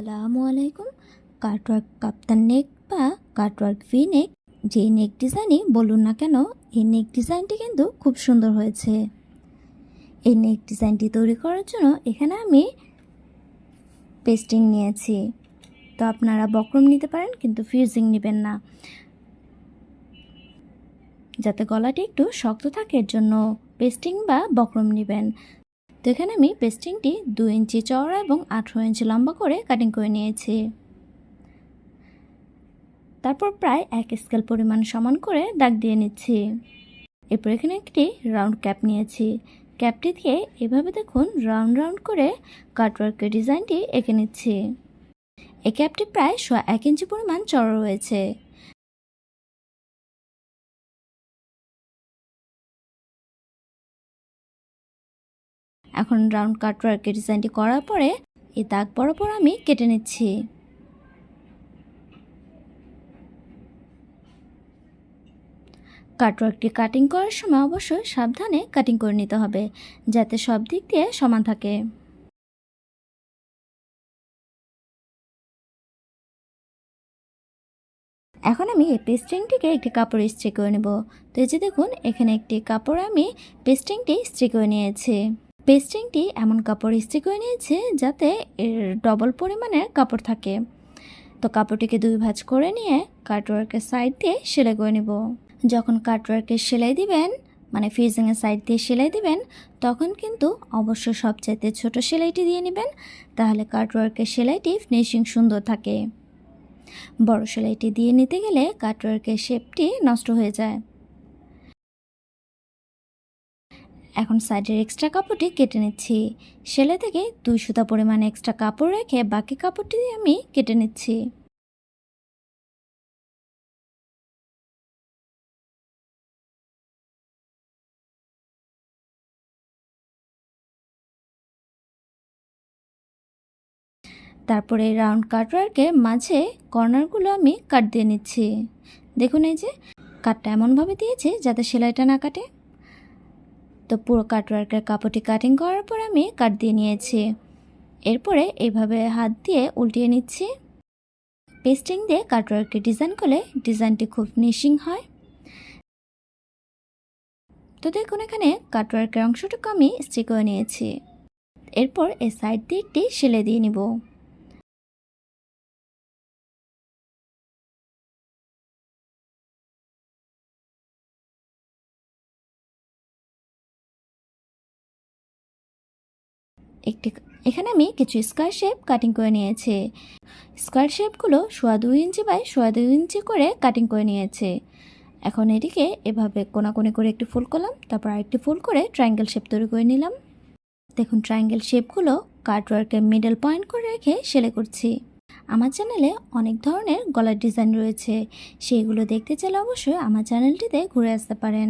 আসসালামু আলাইকুম। কাটওয়ার্ক কাপ্তান নেক বা কাটওয়ার্ক ভি নেক, যে নেক ডিজাইনই বলুন না কেন, এই নেক ডিজাইনটি কিন্তু খুব সুন্দর হয়েছে। এই নেক ডিজাইনটি তৈরি করার জন্য এখানে আমি পেস্টিং নিয়েছি। তো আপনারা বক্রম নিতে পারেন, কিন্তু ফিউজিং নেবেন না। যাতে গলাটি একটু শক্ত থাকে, এর জন্য পেস্টিং বা বক্রম নেবেন। তো এখানে আমি পেস্টিংটি দু ইঞ্চি চওড়া এবং আঠেরো ইঞ্চি লম্বা করে কাটিং করে নিয়েছি। তারপর প্রায় এক স্কেল পরিমাণ সমান করে দাগ দিয়ে নিচ্ছি। এরপর এখানে একটি রাউন্ড ক্যাপ নিয়েছি। ক্যাপটি দিয়ে এভাবে দেখুন রাউন্ড রাউন্ড করে কাটওয়ার্কের ডিজাইনটি এঁকে নিচ্ছি। এই ক্যাপটি প্রায় সোয়া এক ইঞ্চি পরিমাণ চড়া রয়েছে। এখন রাউন্ড কাটওয়ার্কের ডিজাইনটি করার পরে এই দাগ বরাবর আমি কেটে নিচ্ছি। কাটওয়ার্কটি কাটিং করার সময় অবশ্যই সাবধানে কাটিং করে নিতে হবে, যাতে সব দিক দিয়ে সমান থাকে। এখন আমি এই পেস্টিংটিকে একটি কাপড় ইস্ত্রি করে নেব। তো এই যে দেখুন, এখানে একটি কাপড় আমি পেস্টিংটি ইস্ত্রি করে নিয়েছি। পেস্টিংটি এমন কাপড় ইস্ত্রি করে নিয়েছে যাতে এর ডবল পরিমাণের কাপড় থাকে। তো কাপড়টিকে দুই ভাঁজ করে নিয়ে কাটওয়ার্কের সাইড দিয়ে সেলাই করে নেব। যখন কাটওয়ার্কের সেলাই দিবেন মানে ফিজিংয়ের সাইড দিয়ে সেলাই দিবেন, তখন কিন্তু অবশ্যই সবচাইতে ছোট সেলাইটি দিয়ে নেবেন, তাহলে কাটওয়ার্কের সেলাইটি ফিনিশিং সুন্দর থাকে। বড় সেলাইটি দিয়ে নিতে গেলে কাটওয়ার্কের শেপটি নষ্ট হয়ে যায়। এখন সাইডের এক্সট্রা কাপড়টি কেটে নিচ্ছি। সেলাই থেকে দুই সুতা পরিমাণ এক্সট্রা কাপড় রেখে বাকি কাপড়টি আমি কেটে নিচ্ছি। তারপরে রাউন্ড কাটওয়ার্কে মাঝে কর্নারগুলো আমি কাট দিয়ে নিচ্ছি। দেখুন এই যে কাটটা এমনভাবে দিয়েছি যাতে সেলাইটা না কাটে। তো পুরো কাটওয়ার্কের কাপড়টি কাটিং করার পর আমি কাট দিয়ে নিয়েছি। এরপরে এইভাবে হাত দিয়ে উল্টিয়ে নিচ্ছি। পেস্টিং দিয়ে কাটওয়ার্কে ডিজাইন করলে ডিজাইনটি খুব ফিনিশিং হয়। তো দেখুন এখানে কাটওয়ার্কের অংশটুকু আমি স্টিক করে নিয়েছি। এরপর এই সাইড দিয়ে একটি সেলে দিয়ে নিব। একটি এখানে আমি কিছু স্কোয়ার শেপ কাটিং করে নিয়েছি। স্কোয়ার শেপগুলো সোয়া দুই ইঞ্চি বাই সোয়া দুই ইঞ্চি করে কাটিং করে নিয়েছে। এখন এটিকে এভাবে কোনাকুনি করে একটি ফুল করলাম, তারপর আরেকটি ফুল করে ট্রায়াঙ্গেল শেপ তৈরি করে নিলাম। দেখুন ট্রায়াঙ্গেল শেপগুলো কাটওয়ার্কের মিডল পয়েন্ট করে রেখে সেলে করছি। আমার চ্যানেলে অনেক ধরনের গলার ডিজাইন রয়েছে। সেইগুলো দেখতে চাইলে অবশ্যই আমার চ্যানেলটিতে ঘুরে আসতে পারেন।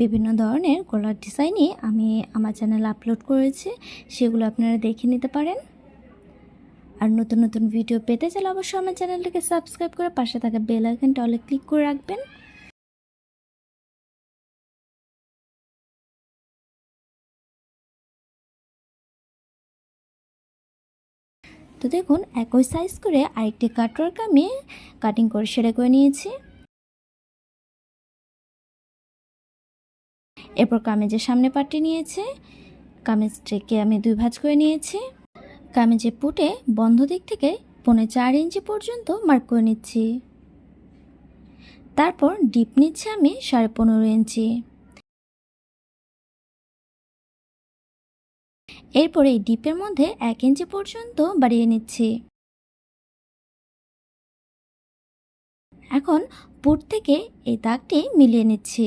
বিভিন্ন ধরনের গলার ডিজাইনই আমি আমার চ্যানেল আপলোড করেছি, সেগুলো আপনারা দেখে নিতে পারেন। আর নতুন নতুন ভিডিও পেতে চাইলে অবশ্যই আমার চ্যানেলটিকে সাবস্ক্রাইব করে পাশে থাকা বেল আইকনটা অলে ক্লিক করে রাখবেন। তো দেখুন, একই সাইজ করে আরেকটি কাটওয়ার্ক আমি কাটিং করে সেরে করে নিয়েছি। এরপর কামেজের সামনে পাটি নিয়েছে। কামেজটিকে আমি দুই ভাঁজ করে নিয়েছি। কামেজে পুটে বন্ধ দিক থেকে পৌনে চার ইঞ্চি পর্যন্ত মার্ক করে নিচ্ছি। তারপর ডিপ নিচ্ছে আমি সাড়ে পনেরো ইঞ্চি। এরপরে এই ডিপের মধ্যে এক ইঞ্চি পর্যন্ত বাড়িয়ে নিচ্ছি। এখন পুট থেকে এই দাগটি মিলিয়ে নিচ্ছি।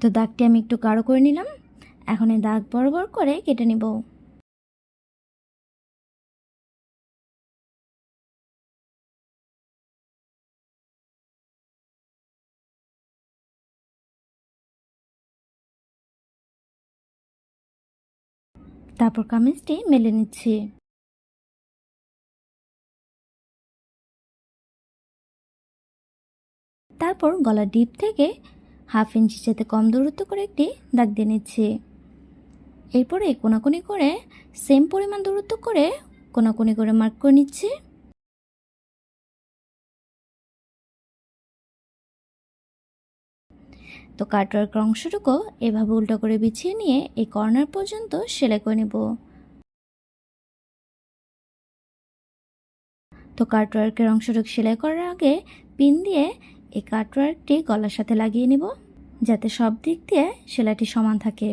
তো দাগটি আমি একটু গাঢ় করে নিলাম। এখন এই দাগ বরাবর করে কেটে নিব। তারপর কামিজটি মেলে নিচ্ছি। তারপর গলার ডিপ থেকে হাফ ইঞ্চি যাতে কম দূরত্ব করে একটি দাগ দিয়ে নিচ্ছি। এরপরে কোনাকুনি করে সেম পরিমাণ দূরত্ব করে কোনাকুনি করে মার্ক করে নিচ্ছি। তো কাটওয়ার্ক অংশটুকু এভাবে উল্টো করে বিছিয়ে নিয়ে এই কর্নার পর্যন্ত সেলাই করে নেব। তো কাটওয়ার্কের অংশটুকু সেলাই করার আগে পিন দিয়ে এই কাটওয়ার্কটি গলার সাথে লাগিয়ে নেব, যাতে সব দিক দিয়ে সেলাইটি সমান থাকে।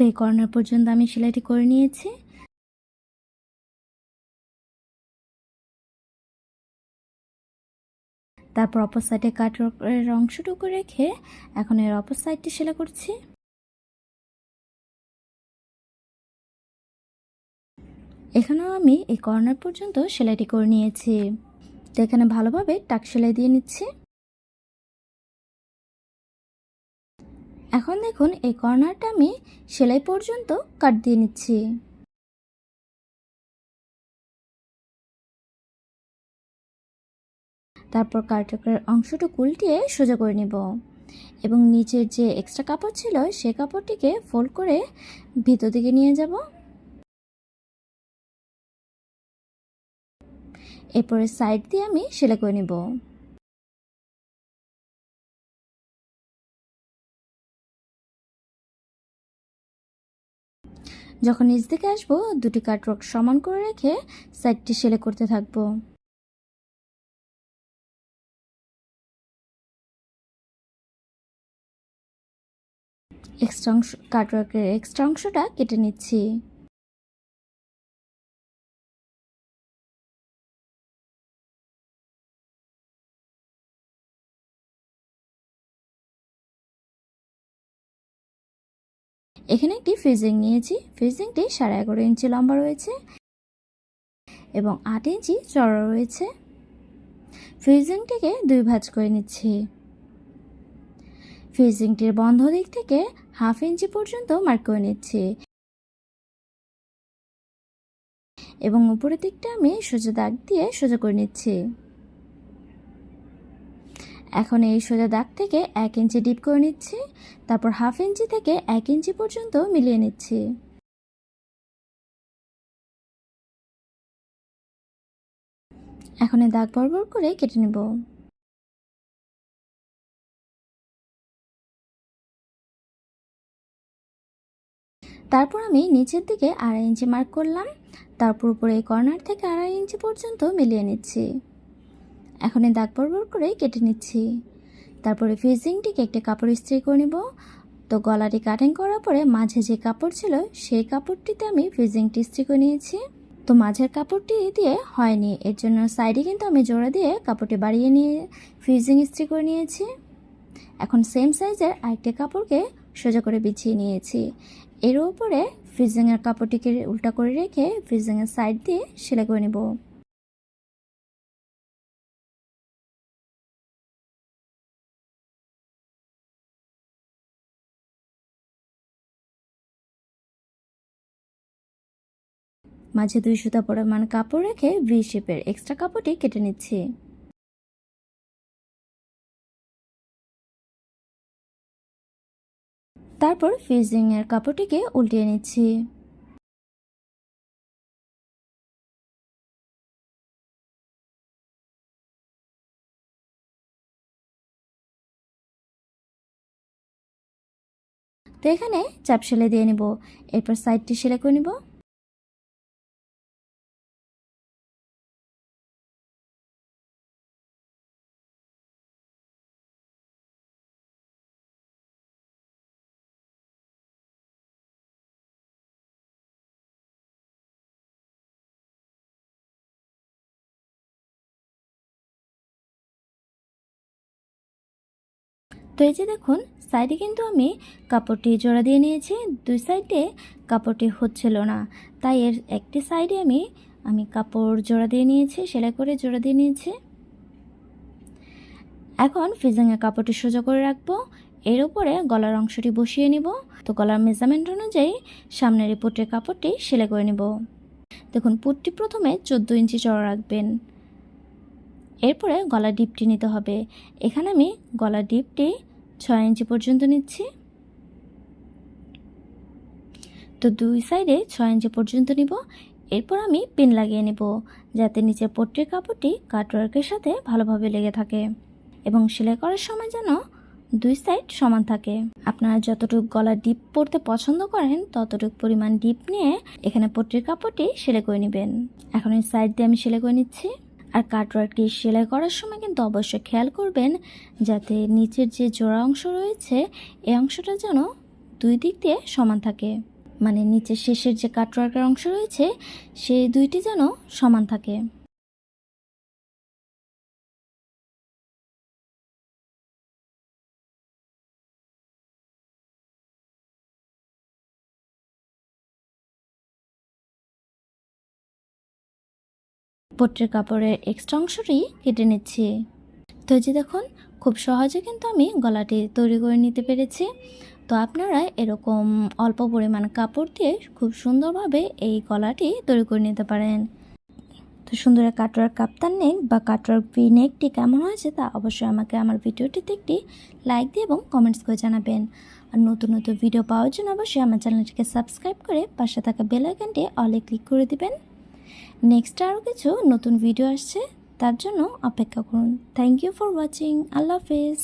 তো এই কর্নার পর্যন্ত আমি সেলাইটি করে নিয়েছি। তারপর অপর সাইডে কাটের অংশটুকু রেখে এখন এর অপর সাইডটি সেলাই করছি। এখানেও আমি এই কর্নার পর্যন্ত সেলাইটি করে নিয়েছি। তো এখানে ভালোভাবে টাক সেলাই দিয়ে নিচ্ছি। এখন দেখুন এই কর্নারটা আমি সেলাই পর্যন্ত কাট দিয়ে নিচ্ছি। তারপর কার্টকের অংশটুকু উল্টিয়ে সোজা করে নেব। এবং নিচের যে এক্সট্রা কাপড় ছিল, সে কাপড়টিকে ফোল্ড করে ভিতর দিকে নিয়ে যাব। এরপরে সাইড দিয়ে আমি সেলাই করে নেব। যখন নিচ দিকে আসব, দুটি কাটরক সমান করে রেখে সাইডটি সেলে করতে থাকব। এক্সট্রা অংশ কাটওয়ার্কের এক্সট্রা অংশটা কেটে নিচ্ছি। এখানে একটি ফ্রিজিং নিয়েছি। ফ্রিজিংটি সাড়ে এগারো ইঞ্চি লম্বা রয়েছে এবং আট ইঞ্চি চড়া রয়েছে। ফ্রিজিংটিকে দুই ভাঁজ করে নিচ্ছি। ফ্রিজিংটির বন্ধ দিক থেকে হাফ ইঞ্চি পর্যন্ত মার্ক করে নিচ্ছি। এবং উপরের দিকটা আমি সোজা দাগ দিয়ে সোজা করে নিচ্ছি। এখন এই সোজা দাগ থেকে এক ইঞ্চি ডিপ করে নিচ্ছি, তারপর হাফ ইঞ্চি থেকে এক ইঞ্চি পর্যন্ত মিলিয়ে নিচ্ছি। এখন এই দাগ বরাবর করে কেটে নেব। তারপর আমি নিচের দিকে আড়াই ইঞ্চি মার্ক করলাম, তারপর উপরে কর্নার থেকে আড়াই ইঞ্চি পর্যন্ত মিলিয়ে নিচ্ছি। এখন এই দাগ বরাবর করে কেটে নিচ্ছি। তারপরে ফিজিংটিকে একটা কাপড় ইস্ত্রি করে নেব। তো গলাটি কাটিং করার পরে মাঝে যে কাপড় ছিল, সেই কাপড়টিতে আমি ফিজিংটি ইস্ত্রি করে নিয়েছি। তো মাঝের কাপড়টি দিয়ে হয়নি, এর জন্য সাইডে কিন্তু আমি জোড়া দিয়ে কাপড়টি বাড়িয়ে নিয়ে ফিজিং ইস্ত্রি করে নিয়েছি। এখন সেম সাইজের আরেকটি কাপড়কে সোজা করে বিছিয়ে নিয়েছি। এর উপরে ফ্রিজিংয়ের কাপড়টিকে উল্টা করে রেখে ফ্রিজিংয়ের সাইড দিয়ে সেলাই করে নেব। মাঝে দুই সুতা পরিমাণ কাপড় রেখে ভি শেপের এক্সট্রা কাপড়টি কেটে নিচ্ছি। তারপর ফিজিংয়ের কাপড়টিকে উল্টিয়ে নিচ্ছি। তো এখানে চাপ সেলাই দিয়ে নিব। এরপর সাইডটি সেলাই করে নিব। তো এই যে দেখুন সাইডে কিন্তু আমি কাপড়টি জোড়া দিয়ে নিয়েছি, দুই সাইডে কাপড়টি হচ্ছিল না। তাই এর একটি সাইডে আমি আমি কাপড় জোড়া দিয়ে নিয়েছি, সেলাই করে জোড়া দিয়ে নিয়েছি। এখন ফিজিংয়ের কাপড়টি সোজা করে রাখব। এর উপরে গলার অংশটি বসিয়ে নিব। তো গলার মেজারমেন্ট অনুযায়ী সামনের রিপোর্টের কাপড়টি সেলাই করে নেব। দেখুন, পুটটি প্রথমে চোদ্দ ইঞ্চি চড়া রাখবেন। এরপরে গলা ডিপটি নিতে হবে। এখানে আমি গলা ডিপটি ছয় ইঞ্চি পর্যন্ত নিচ্ছি। তো দুই সাইডে ছয় ইঞ্চি পর্যন্ত নিব। এরপর আমি পিন লাগিয়ে নেব, যাতে নিচে পট্টির কাপড়টি কাটওয়ার্কের সাথে ভালোভাবে লেগে থাকে এবং সেলাই করার সময় যেন দুই সাইড সমান থাকে। আপনারা যতটুকু গলা ডিপ পরতে পছন্দ করেন, ততটুকু পরিমাণ ডিপ নিয়ে এখানে পট্টির কাপড়টি সেলাই করে নেবেন। এখন এই সাইড দিয়ে আমি সেলাই করে নিচ্ছি। আর কাটওয়ার্কটি সেলাই করার সময় কিন্তু অবশ্যই খেয়াল করবেন যাতে নিচের যে জোড়া অংশ রয়েছে, এই অংশটা যেন দুই দিক দিয়ে সমান থাকে। মানে নিচের শেষের যে কাটওয়ার্কের অংশ রয়েছে, সেই দুইটি যেন সমান থাকে। পট্টের কাপড়ের এক্সট্রা অংশটি কেটে নিচ্ছি। তো যে দেখুন, খুব সহজে কিন্তু আমি গলাটি তৈরি করে নিতে পেরেছি। তো আপনারা এরকম অল্প পরিমাণ কাপড় দিয়ে খুব সুন্দরভাবে এই গলাটি তৈরি করে নিতে পারেন। তো সুন্দর কাটোয়ার কাপ্তান নেক বা কাটোয়ার ভি নেকটি কেমন হয়েছে তা অবশ্যই আমাকে আমার ভিডিওটিতে একটি লাইক দিয়ে এবং কমেন্টস করে জানাবেন। আর নতুন নতুন ভিডিও পাওয়ার জন্য অবশ্যই আমার চ্যানেলটিকে সাবস্ক্রাইব করে পাশে থাকা বেল আইকনটি অলে ক্লিক করে দিবেন। নেক্সট আরও কিছু নতুন ভিডিও আসছে, তার জন্য অপেক্ষা করুন। থ্যাংক ইউ ফর ওয়াচিং আল্লাহ হাফেজ।